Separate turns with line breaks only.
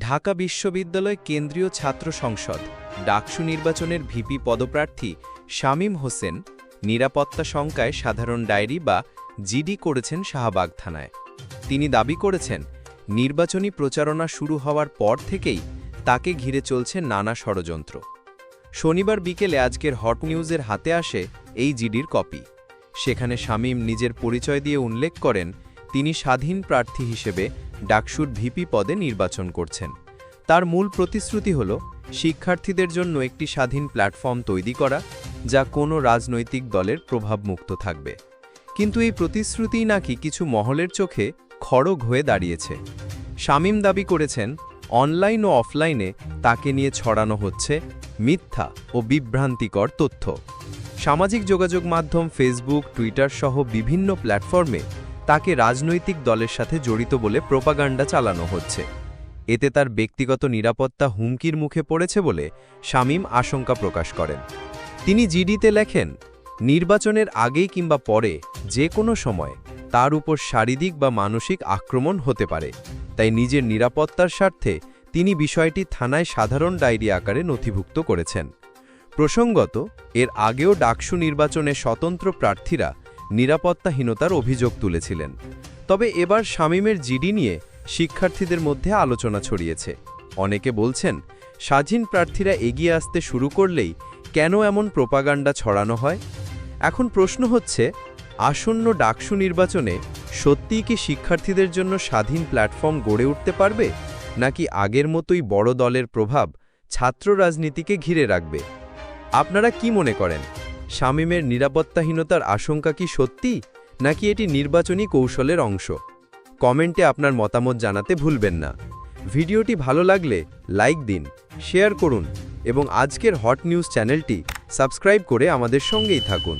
ঢাকা বিশ্ববিদ্যালয় কেন্দ্রীয় ছাত্র সংসদ, ডাকসু নির্বাচনের ভিপি পদপ্রার্থী শামীম হোসেন, নিরাপত্তা শঙ্কায় সাধারণ ডায়েরি বা জিডি করেছেন শাহবাগ থানায়। তিনি দাবি করেছেন, নির্বাচনী প্রচারণা শুরু হওয়ার পর থেকেই তাকে ঘিরে চলছে নানা ষড়যন্ত্র। শনিবার বিকেলে আজকের হট নিউজের হাতে আসে এই জিডির কপি। সেখানে শামীম নিজের পরিচয় দিয়ে উল্লেখ করেন, তিনি স্বাধীন প্রার্থী হিসেবে ডাকসুর ভিপি পদে নির্বাচন করছেন। তার মূল প্রতিশ্রুতি হল শিক্ষার্থীদের জন্য একটি স্বাধীন প্ল্যাটফর্ম তৈরি করা, যা কোনো রাজনৈতিক দলের প্রভাবমুক্ত থাকবে। কিন্তু এই প্রতিশ্রুতিই নাকি কিছু মহলের চোখে খড়গ হয়ে দাঁড়িয়েছে। শামীম দাবি করেছেন, অনলাইন ও অফলাইনে তাকে নিয়ে ছড়ানো হচ্ছে মিথ্যা ও বিভ্রান্তিকর তথ্য। সামাজিক যোগাযোগ মাধ্যম ফেসবুক, টুইটার সহ বিভিন্ন প্ল্যাটফর্মে তাকে রাজনৈতিক দলের সাথে জড়িত বলে প্রোপাগান্ডা চালানো হচ্ছে। এতে তার ব্যক্তিগত নিরাপত্তা হুমকির মুখে পড়েছে বলে শামীম আশঙ্কা প্রকাশ করেন। তিনি জিডিতে লেখেন, নির্বাচনের আগেই কিংবা পরে যে কোনো সময় তার উপর শারীরিক বা মানসিক আক্রমণ হতে পারে। তাই নিজের নিরাপত্তার স্বার্থে তিনি বিষয়টি থানায় সাধারণ ডায়েরি আকারে নথিভুক্ত করেছেন। প্রসঙ্গত, এর আগেও ডাকসু নির্বাচনে স্বতন্ত্র প্রার্থীরা নিরাপত্তাহীনতার অভিযোগ তুলেছিলেন। তবে এবার শামীমের জিডি নিয়ে শিক্ষার্থীদের মধ্যে আলোচনা ছড়িয়েছে। অনেকে বলছেন, স্বাধীন প্রার্থীরা এগিয়ে আসতে শুরু করলেই কেন এমন প্রোপাগান্ডা ছড়ানো হয়? এখন প্রশ্ন হচ্ছে, আসন্ন ডাকসু নির্বাচনে সত্যিই কি শিক্ষার্থীদের জন্য স্বাধীন প্ল্যাটফর্ম গড়ে উঠতে পারবে? নাকি আগের মতোই বড় দলের প্রভাব ছাত্র রাজনীতিকে ঘিরে রাখবে? আপনারা কি মনে করেন? শামীমের নিরাপত্তাহীনতার আশঙ্কা কি সত্যি, নাকি এটি নির্বাচনী কৌশলের অংশ? কমেন্টে আপনার মতামত জানাতে ভুলবেন না। ভিডিওটি ভালো লাগলে লাইক দিন, শেয়ার করুন এবং আজকের হট নিউজ চ্যানেলটি সাবস্ক্রাইব করে আমাদের সঙ্গেই থাকুন।